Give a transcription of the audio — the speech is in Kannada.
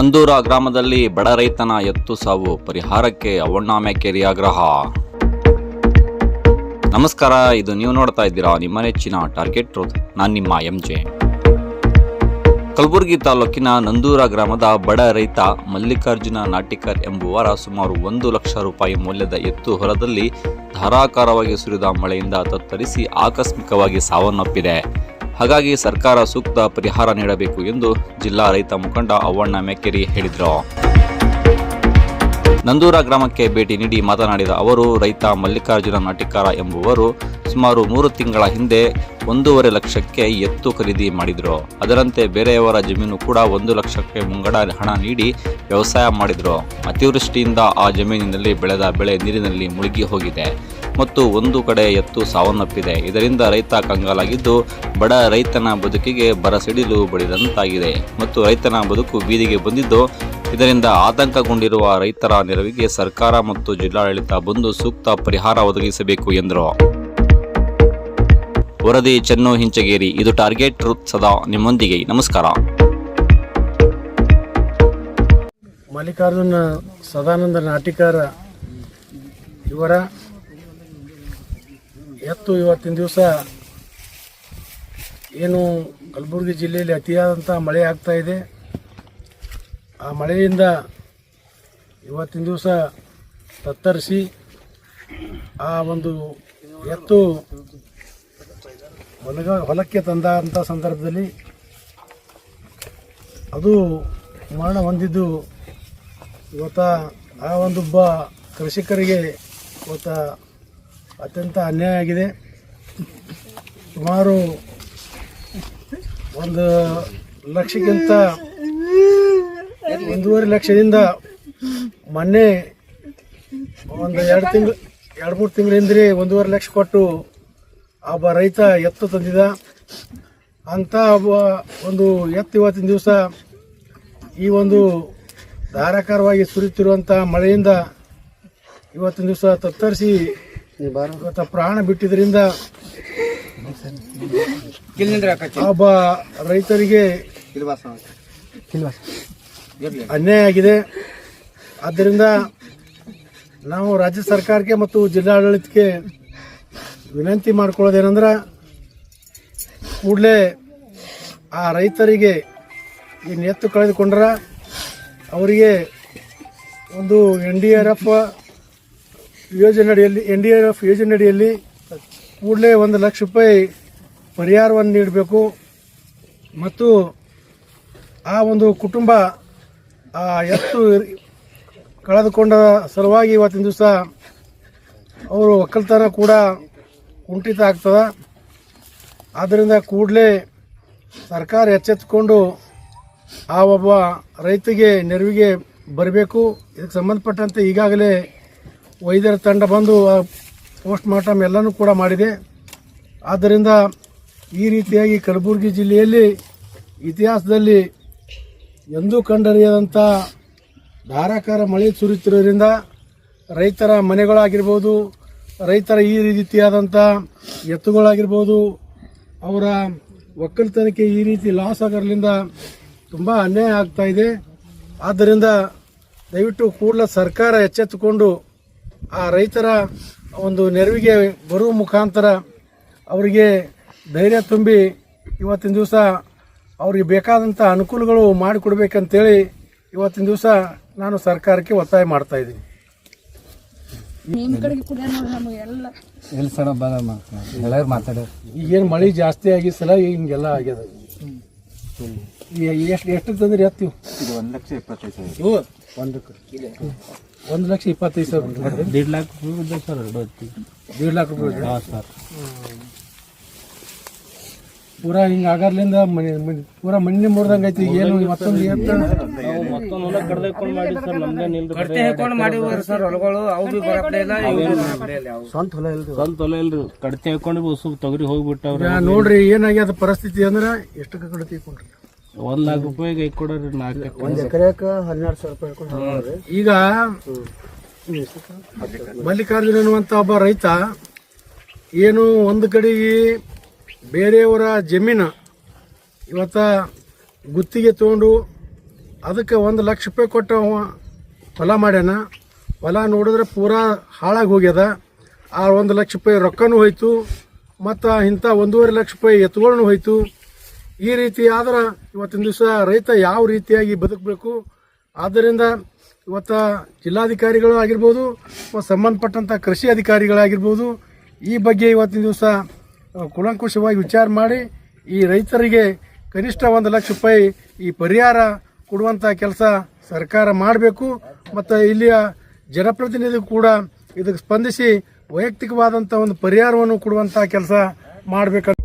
ನಂದೂರ ಗ್ರಾಮದಲ್ಲಿ ಬಡ ರೈತನ ಎತ್ತು ಸಾವು. ಪರಿಹಾರಕ್ಕೆ ಅವಣ್ಣಾಮೆ ಮೇಕೆರಿ ಆಗ್ರಹ ನಮಸ್ಕಾರ, ಇದು ನೀವು ನೋಡ್ತಾ ಇದ್ದೀರಾ ನಿಮ್ಮ ನೆಚ್ಚಿನ ಟಾರ್ಗೆಟ್ ನಾನು ನಿಮ್ಮ ಎಂ ಜೆ ಕಲಬುರಗಿ ತಾಲೂಕಿನ ನಂದೂರ ಗ್ರಾಮದ ಬಡ ರೈತ ಮಲ್ಲಿಕಾರ್ಜುನ ನಾಟಿಕರ್ ಎಂಬುವರ ಸುಮಾರು ಒಂದು ಲಕ್ಷ ರೂಪಾಯಿ ಮೌಲ್ಯದ ಎತ್ತು ಹೊಲದಲ್ಲಿ ಧಾರಾಕಾರವಾಗಿ ಸುರಿದ ಮಳೆಯಿಂದ ತತ್ತರಿಸಿ ಆಕಸ್ಮಿಕವಾಗಿ ಸಾವನ್ನಪ್ಪಿದೆ. ಹಾಗಾಗಿ ಸರ್ಕಾರ ಸೂಕ್ತ ಪರಿಹಾರ ನೀಡಬೇಕು ಎಂದು ಜಿಲ್ಲಾ ರೈತ ಮುಖಂಡ ಅವ್ವಣ್ಣ ಮೆಕ್ಕೇರಿ ಹೇಳಿದರು. ನಂದೂರ ಗ್ರಾಮಕ್ಕೆ ಭೇಟಿ ನೀಡಿ ಮಾತನಾಡಿದ ಅವರು, ರೈತ ಮಲ್ಲಿಕಾರ್ಜುನ ನಾಟಿಕಾರ ಎಂಬುವರು ಸುಮಾರು ಮೂರು ತಿಂಗಳ ಹಿಂದೆ ಒಂದೂವರೆ ಲಕ್ಷಕ್ಕೆ ಎತ್ತು ಖರೀದಿ ಮಾಡಿದರು. ಅದರಂತೆ ಬೇರೆಯವರ ಜಮೀನು ಕೂಡ ಒಂದು ಲಕ್ಷಕ್ಕೆ ಮುಂಗಡ ಹಣ ನೀಡಿ ವ್ಯವಸಾಯ ಮಾಡಿದರು. ಅತಿವೃಷ್ಟಿಯಿಂದ ಆ ಜಮೀನಿನಲ್ಲಿ ಬೆಳೆದ ಬೆಳೆ ನೀರಿನಲ್ಲಿ ಮುಳುಗಿ ಹೋಗಿದೆ. ಮತ್ತು ಒಂದು ಕಡೆ ಎತ್ತು ಸಾವನ್ನಪ್ಪಿದೆ. ಇದರಿಂದ ರೈತ ಕಂಗಾಲಾಗಿದ್ದು, ಬಡ ರೈತನ ಬದುಕಿಗೆ ಬರಸಿಡಿಲು ಬಡಿದಂತಾಗಿದೆ. ಮತ್ತು ರೈತನ ಬದುಕು ಬೀದಿಗೆ ಬಂದಿದ್ದು, ಇದರಿಂದ ಆತಂಕಗೊಂಡಿರುವ ರೈತರ ನೆರವಿಗೆ ಸರ್ಕಾರ ಮತ್ತು ಜಿಲ್ಲಾಡಳಿತ ಬಂದು ಸೂಕ್ತ ಪರಿಹಾರ ಒದಗಿಸಬೇಕು ಎಂದರು. ವರದಿ ಚೆನ್ನು ಹಿಂಚಗೇರಿ. ಇದು ಟಾರ್ಗೆಟ್ ಸದಾ ನಿಮ್ಮೊಂದಿಗೆ. ನಮಸ್ಕಾರ. ಮಲ್ಲಿಕಾರ್ಜುನ ಸದಾನಂದ ನಾಟಿಕಾರ, ಇವರ ಎತ್ತು ಇವತ್ತಿನ ದಿವಸ ಏನು ಕಲಬುರಗಿ ಜಿಲ್ಲೆಯಲ್ಲಿ ಅತಿಯಾದಂಥ ಮಳೆ ಆಗ್ತಾ ಇದೆ. ಆ ಮಳೆಯಿಂದ ಇವತ್ತಿನ ದಿವಸ ತತ್ತರಿಸಿ ಆ ಒಂದು ಎತ್ತು ಹೊಲಗ ಹೊಲಕ್ಕೆ ತಂದಂಥ ಸಂದರ್ಭದಲ್ಲಿ ಅದು ಮರಣ ಹೊಂದಿದ್ದು ಇವತ್ತ ಆ ಒಂದೊಬ್ಬ ಕೃಷಿಕರಿಗೆ ಇವತ್ತ ಅತ್ಯಂತ ಅನ್ಯಾಯ ಆಗಿದೆ. ಸುಮಾರು ಒಂದು ಲಕ್ಷಕ್ಕಿಂತ ಒಂದೂವರೆ ಲಕ್ಷದಿಂದ ಮೊನ್ನೆ ಒಂದು ಎರಡು ತಿಂಗಳು, ಎರಡು ಮೂರು ತಿಂಗಳ ಹಿಂದೆ ಒಂದೂವರೆ ಲಕ್ಷ ಕೊಟ್ಟು ಒಬ್ಬ ರೈತ ಎತ್ತು ತಂದಿದ. ಅಂಥ ಒಬ್ಬ ಒಂದು ಎತ್ತು ಇವತ್ತಿನ ದಿವಸ ಈ ಒಂದು ಧಾರಾಕಾರವಾಗಿ ಸುರಿಯುತ್ತಿರುವಂಥ ಮಳೆಯಿಂದ ಇವತ್ತಿನ ದಿವಸ ತತ್ತರಿಸಿ ಇವತ್ತ ಪ್ರಾಣ ಬಿಟ್ಟಿದ್ರಿಂದ ಒಬ್ಬ ರೈತರಿಗೆ ಅನ್ಯಾಯ ಆಗಿದೆ. ಆದ್ದರಿಂದ ನಾವು ರಾಜ್ಯ ಸರ್ಕಾರಕ್ಕೆ ಮತ್ತು ಜಿಲ್ಲಾಡಳಿತಕ್ಕೆ ವಿನಂತಿ ಮಾಡ್ಕೊಳ್ಳೋದೇನೆಂದ್ರೆ ಕೂಡಲೇ ಆ ರೈತರಿಗೆ ಈ ಎತ್ತು ಕಳೆದುಕೊಂಡ್ರ ಅವರಿಗೆ ಒಂದು ಎನ್ ಡಿ ಆರ್ ಎಫ್ ಯೋಜನೆಯಡಿಯಲ್ಲಿ ಎನ್ ಡಿ ಆರ್ ಎಫ್ ಯೋಜನೆಯಡಿಯಲ್ಲಿ ಕೂಡಲೇ ಒಂದು ಲಕ್ಷ ರೂಪಾಯಿ ಪರಿಹಾರವನ್ನು ನೀಡಬೇಕು. ಮತ್ತು ಆ ಒಂದು ಕುಟುಂಬ, ಆ ಎತ್ತು ಕಳೆದುಕೊಂಡ ಸಲುವಾಗಿ ಇವತ್ತಿನ ದಿವಸ ಅವರು ಒಕ್ಕಲ್ತನ ಕೂಡ ಕುಂಠಿತ ಆಗ್ತದೆ. ಆದ್ದರಿಂದ ಕೂಡಲೇ ಸರ್ಕಾರ ಎಚ್ಚೆತ್ತುಕೊಂಡು ಆ ಒಬ್ಬ ರೈತಗೆ ನೆರವಿಗೆ ಬರಬೇಕು. ಇದಕ್ಕೆ ಸಂಬಂಧಪಟ್ಟಂತೆ ಈಗಾಗಲೇ ವೈದ್ಯರ ತಂಡ ಬಂದು ಪೋಸ್ಟ್ ಮಾರ್ಟಮ್ ಎಲ್ಲನೂ ಕೂಡ ಮಾಡಿದೆ. ಆದ್ದರಿಂದ ಈ ರೀತಿಯಾಗಿ ಕಲಬುರಗಿ ಜಿಲ್ಲೆಯಲ್ಲಿ ಇತಿಹಾಸದಲ್ಲಿ ಎಂದೂ ಕಂಡರಿಯದಂಥ ಧಾರಾಕಾರ ಮಳೆ ಸುರಿಯುತ್ತಿರೋದ್ರಿಂದ ರೈತರ ಮನೆಗಳಾಗಿರ್ಬೋದು, ರೈತರ ಈ ರೀತಿಯಾದಂಥ ಎತ್ತುಗಳಾಗಿರ್ಬೋದು, ಅವರ ಒಕ್ಕಲ್ತನಕ್ಕೆ ಈ ರೀತಿ ಲಾಸ್ ಆಗೋದ್ರಿಂದ ತುಂಬ ಅನ್ಯಾಯ ಆಗ್ತಾಯಿದೆ ಆದ್ದರಿಂದ ದಯವಿಟ್ಟು ಕೂಡಲೇ ಸರ್ಕಾರ ಎಚ್ಚೆತ್ತುಕೊಂಡು ಆ ರೈತರ ಒಂದು ನೆರವಿಗೆ ಬರುವ ಮುಖಾಂತರ ಅವರಿಗೆ ಧೈರ್ಯ ತುಂಬಿ ಇವತ್ತಿನ ದಿವಸ ಅವ್ರಿಗೆ ಬೇಕಾದಂಥ ಅನುಕೂಲಗಳು ಮಾಡಿಕೊಡ್ಬೇಕಂತೇಳಿ ಇವತ್ತಿನ ದಿವಸ ನಾನು ಸರ್ಕಾರಕ್ಕೆ ಒತ್ತಾಯ ಮಾಡ್ತಾ ಇದ್ದೀನಿ. ನಿಮ್ ಕಡೆಗೆ ಕುಡಿಯ ನೋಡಿ ನಮಗೆಲ್ಲ ಎಲ್ಲಿ. ಸಡ ಬರಮ್ಮ ಎಲ್ಲರೂ ಈಗೇನು ಮಳೆ ಜಾಸ್ತಿ ಆಗಿ ಸಲ ಹಿಂಗೆಲ್ಲ ಆಗ್ಯದ. ಎಷ್ಟು ಎಷ್ಟು ತಂದ್ರಿ ಎತ್ತೀವಿ ಇದು ಒಂದು ಲಕ್ಷ ಇಪ್ಪತ್ತೈದು ಸಾವಿರ. ಒಂದಕ್ಕೆ. ಒಂದು ಲಕ್ಷ ಇಪ್ಪತ್ತೈದು ಸಾವಿರ ದೀಡ್ ಲಾಕ್ ರೂಪಾಯಿ ಸರ್ ಎರಡು ಹೊತ್ತಿ. ದೇಡ್ ಲಾಖ ರೂಪಾಯಿ ಹಾಂ ಸರ್. ಪೂರಾ ಹಿಂಗೆ ಆಗಾರ್ಲಿಂದ ಮನೆ ಮನೆ- ಪೂರಾ ಮಣ್ಣಿನ ಮುರಿದಂಗೆ ಐತಿ ಈಗ ಏನು ಮತ್ತೊಂದು ಎತ್ತ ಸ್ವಂತ ಹೊಲ ಇಲ್ರಿ ಕಡ್ತಿ ಹಾಕೊಂಡು ಉಸು ತೊಗರಿ ಹೋಗ್ಬಿಟ್ಟವ್ರ. ಈಗ ನೋಡ್ರಿ ಏನಾಗ್ಯದ ಪರಿಸ್ಥಿತಿ ಅಂದ್ರೆ ಎಷ್ಟು ಕಡೆ ತೀಕೊಂಡ್ರಿ ಒಂದ್ ಲಾಖ ರೂಪಾಯಿಗೆ ಐಕ್ ಕೊಡೋರಿ ನಾಲ್ಕು ಒಂದು ಎಕರೆಕ ಹನ್ನೆರಡು ಸಾವಿರ ರೂಪಾಯಿ ಈಗ ಮಲ್ಲಿಕಾರ್ಜುನ ಅನ್ನುವಂಥ ಒಬ್ಬ ರೈತ ಏನು ಒಂದು ಕಡೆಗೆ ಬೇರೆಯವರ ಜಮೀನು ಇವತ್ತ ಗುತ್ತಿಗೆ ತಗೊಂಡು ಅದಕ್ಕೆ ಒಂದು ಲಕ್ಷ ರೂಪಾಯಿ ಕೊಟ್ಟು ಅವ ಹೊಲ ಮಾಡ್ಯಾನ. ಹೊಲ ನೋಡಿದ್ರೆ ಪೂರಾ ಹಾಳಾಗಿ ಹೋಗ್ಯದ. ಆ ಒಂದು ಲಕ್ಷ ರೂಪಾಯಿ ರೊಕ್ಕನೂ ಹೋಯ್ತು. ಮತ್ತು ಇಂಥ ಒಂದೂವರೆ ಲಕ್ಷ ರೂಪಾಯಿ ಎತ್ತುಗಳನ್ನು ಹೋಯ್ತು. ಈ ರೀತಿ ಆದ್ರೆ ಇವತ್ತಿನ ದಿವಸ ರೈತ ಯಾವ ರೀತಿಯಾಗಿ ಬದುಕಬೇಕು? ಆದ್ದರಿಂದ ಇವತ್ತು ಜಿಲ್ಲಾಧಿಕಾರಿಗಳು ಆಗಿರ್ಬೋದು ಮತ್ತು ಸಂಬಂಧಪಟ್ಟಂಥ ಕೃಷಿ ಅಧಿಕಾರಿಗಳಾಗಿರ್ಬೋದು ಈ ಬಗ್ಗೆ ಇವತ್ತಿನ ದಿವಸ ಕುಲಂಕುಷವಾಗಿ ವಿಚಾರ ಮಾಡಿ, ಈ ರೈತರಿಗೆ ಕನಿಷ್ಠ ಒಂದು ಲಕ್ಷ ರೂಪಾಯಿ ಈ ಪರಿಹಾರ ಕೊಡುವಂಥ ಕೆಲಸ ಸರ್ಕಾರ ಮಾಡಬೇಕು. ಮತ್ತು ಇಲ್ಲಿಯ ಜನಪ್ರತಿನಿಧಿ ಕೂಡ ಇದಕ್ಕೆ ಸ್ಪಂದಿಸಿ ವೈಯಕ್ತಿಕವಾದಂಥ ಒಂದು ಪರಿಹಾರವನ್ನು ಕೊಡುವಂಥ ಕೆಲಸ ಮಾಡಬೇಕಂತ